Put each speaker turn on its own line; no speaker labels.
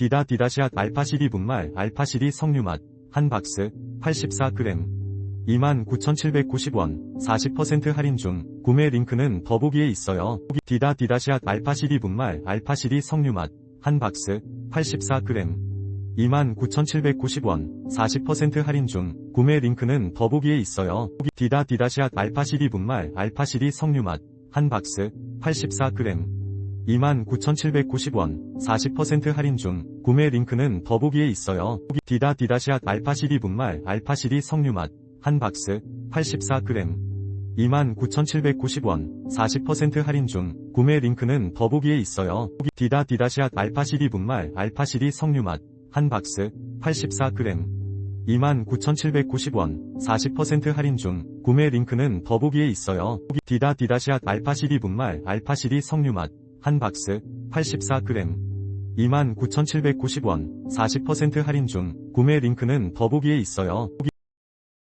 디다 디다시앗 알파시리 분말 알파시리 석류맛 한 박스 84g 29,790원 40% 할인 중 구매 링크는 더보기에 있어요. 디다 디다시앗 알파시리 분말 알파시리 석류맛 한 박스 84g 29,790원 40% 할인 중 구매 링크는 더보기에 있어요. 디다 디다시앗 알파시리 분말 알파시리 석류맛 한 박스 84g 29,790원 40% 할인 중 구매 링크는 더보기에 있어요. 디다 디다시앗 알파시리 분말 알파시리 석류맛 한 박스 84g 29,790원 40% 할인 중 구매 링크는 더보기에 있어요. 디다 디다시앗 알파시리 분말 알파시리 석류맛 한 박스 84g 29,790원 40% 할인 중 구매 링크는 더보기에 있어요. 디다 디다시앗 알파시리 분말 알파시리 석류맛 한 박스 84g 29,790원 40% 할인 중 구매 링크는 더보기에 있어요.